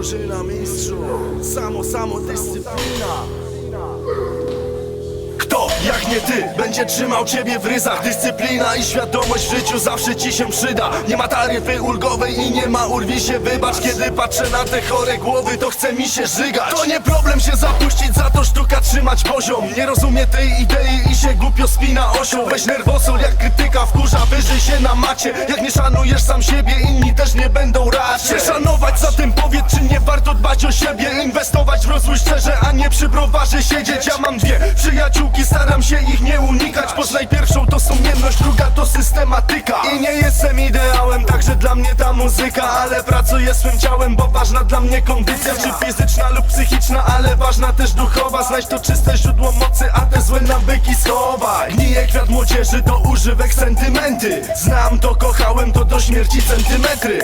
drużyna mistrzu. Samo, samo dyscyplina kto, jak nie ty, będzie trzymał ciebie w ryzach? Dyscyplina i świadomość w życiu zawsze ci się przyda. Nie ma taryfy ulgowej i nie ma urwi się. Wybacz, kiedy patrzę na te chore głowy, to chce mi się żygać. To nie problem się zapuścić, za to sztuka trzymać poziom. Nie rozumie tej idei i się głupio spina osią. Weź nerwosol jak krytyka, wkurza, wyżyj się na macie. Jak nie szanujesz sam siebie, inni też nie będą raczej szanować, czy nie siebie Inwestować. W rozwój szczerze, a nie przy browarze siedzieć. Ja mam dwie przyjaciółki, staram się ich nie unikać Poznaj pierwszą to sumienność, druga to systematyka. I nie jestem ideałem, także dla mnie ta muzyka Ale pracuję swym ciałem, bo ważna dla mnie kondycja. Czy fizyczna lub psychiczna, ale ważna też duchowa. Znajdź to czyste źródło mocy, a te złe nawyki schowaj. Gnije kwiat młodzieży do używek sentymenty. Znam to, kochałem to do śmierci centymetry